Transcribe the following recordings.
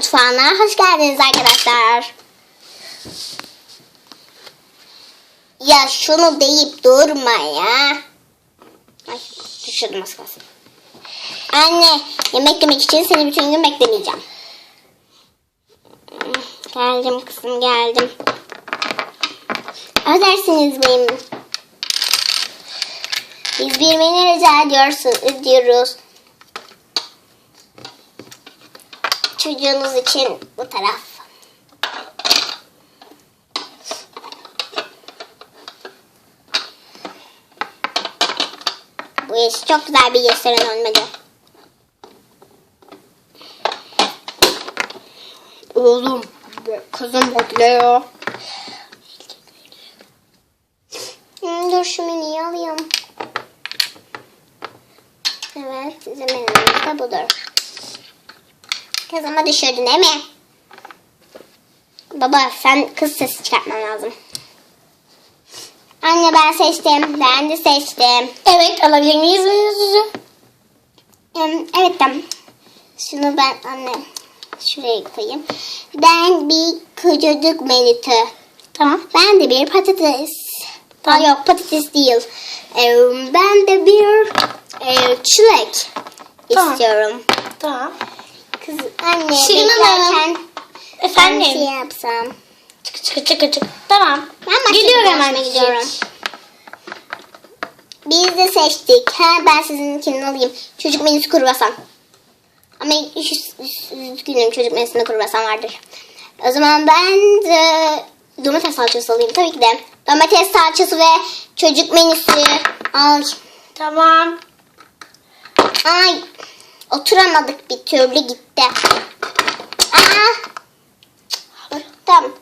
mutfağına hoş geldiniz arkadaşlar. Ya şunu deyip durma ya. Ay düşürdüm az kalsın. Anne yemek yemek için seni bütün gün beklemeyeceğim. Geldim kızım geldim. Ödersiniz benim. Biz birbirine rica ediyorsun, ediyoruz. Çocuğunuz için bu taraf. Bu iş çok güzel bir restoran olmadı. Oğlum, kızım bekliyor. Hmm, dur şu menüyü alayım. Evet, sizin menünüz de budur. Kızıma düşürdün değil mi? Baba sen kız sesi çıkartman lazım. Anne ben seçtim. Ben de seçtim. Evet alabilir miyiz? Em, Evet tamam. Şunu ben anne şuraya koyayım. Ben bir çocuk menütü. Tamam. Ben de bir patates. Tamam. Aa, yok patates değil. Ee, ben de bir e, çilek Tamam. istiyorum. Tamam. Kız anne Şirin Hanım. beklerken ben Efendim. şey yapsam. Çık çık çık çık. Tamam. Ben Geliyorum hemen gidiyorum. Biz de seçtik. Ha ben sizinkini alayım. Çocuk menüsü kruvasan. Ama üzgünüm çocuk menüsünde kruvasan vardır. O zaman ben de domates salçası alayım tabii ki de. Domates salçası ve çocuk menüsü. Ay. Tamam. Ay. Oturamadık bir türlü gitti. Aa. Tamam.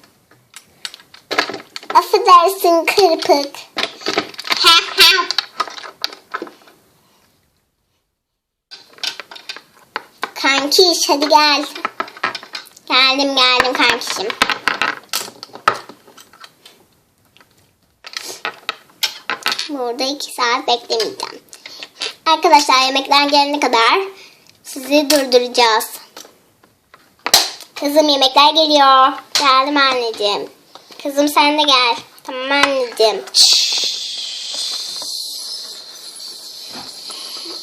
Affedersin kırpık. Ha ha. Kankiş hadi gel. Geldim geldim kankişim. Burada iki saat beklemeyeceğim. Arkadaşlar yemekler gelene kadar sizi durduracağız. Kızım yemekler geliyor. Geldim anneciğim. Kızım sen de gel. Tamam anneciğim.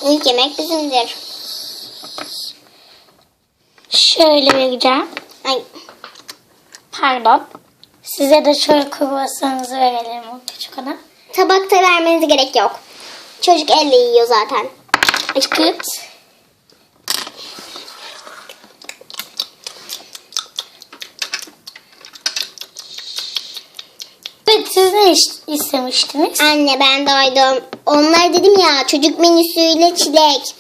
İlk yemek bizimdir. Şöyle vereceğim. Ay, Pardon. Size de şöyle kruvasanınızı verelim o küçük ana. tabakta vermenize gerek yok. Çocuk elle yiyor zaten. Çıkıt. Evet siz ne iş- istemiştiniz? Anne ben doydum. Onlar dedim ya çocuk menüsüyle çilek.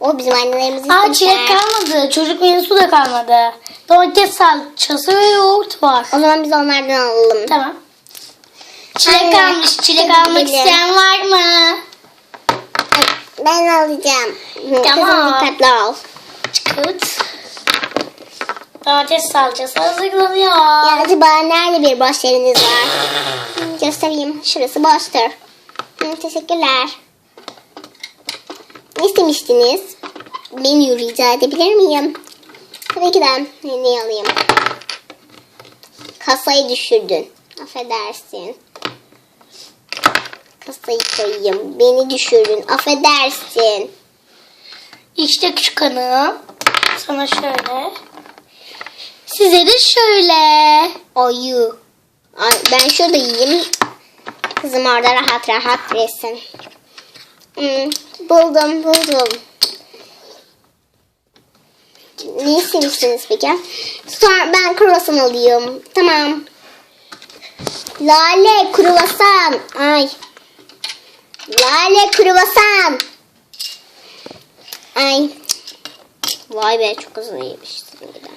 O bizim annelerimiz Aa istemişler. çilek kalmadı. Çocuk menüsü de kalmadı. Domates salçası ve yoğurt var. O zaman biz onlardan alalım. Tamam. Çilek Anne, kalmış. Çilek almak gidelim. isteyen var mı? Ben alacağım. Tamam. Kızım dikkatli ol. Çıkıt. Domates salçası hazırlanıyor. Ya acaba nerede bir boş yeriniz var? Hı, Göstereyim. Şurası boştur. Hı, teşekkürler. Ne istemiştiniz? Menü rica edebilir miyim? Tabii ki de menüyü alayım. Kasayı düşürdün. Affedersin. Kasayı koyayım. Beni düşürdün. Affedersin. İşte küçük hanım. Sana şöyle. Size de şöyle. Oyu. Ay, ben şurada yiyeyim. Kızım orada rahat rahat yesin. Hmm, buldum buldum. Ne istemişsiniz peki? Sonra ben kruvasan alayım. Tamam. Lale kruvasan. Ay. Lale kruvasan. Ay. Vay be çok hızlı yemişsin. bir de.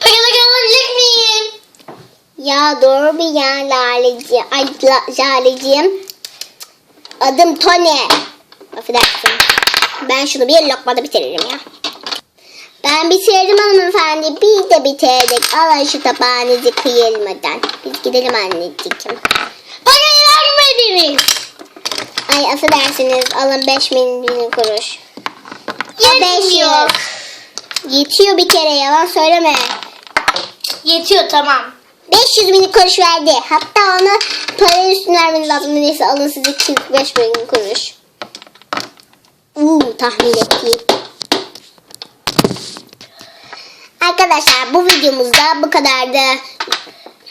Payala alabilir miyim? Ya doğru bir ya Laleci. Ay la, Laleciğim. Adım Tony. Affedersin. Ben şunu bir lokmada bitiririm ya. Ben bitirdim hanımefendi. Biz de bitirdik. Alın şu tabağınızı kıyılmadan. Biz gidelim anneciğim. Parayı vermediniz. Ay affedersiniz. Alın 5 bin bin kuruş. Yetmiyor. 500. Yetiyor bir kere yalan söyleme. Yetiyor tamam. 500 bin kuruş verdi. Hatta ona para üstüne vermeniz lazım. Neyse alın size 45 bin kuruş. Uuu tahmin ettiğim. Arkadaşlar bu videomuzda bu kadardı.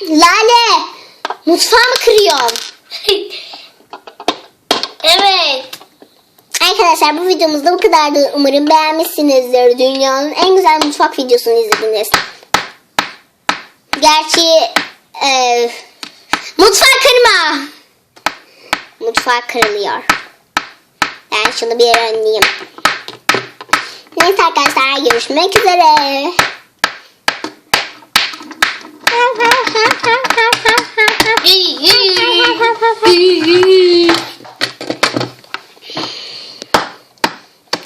Lale mutfağımı kırıyor. evet. Arkadaşlar bu videomuzda bu kadardı. Umarım beğenmişsinizdir. Dünyanın en güzel mutfak videosunu izlediniz. Gerçi e, mutfak kırma. Mutfak kırılıyor. Ben şunu bir önleyeyim. Neyse arkadaşlar görüşmek üzere.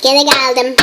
Gene geldim.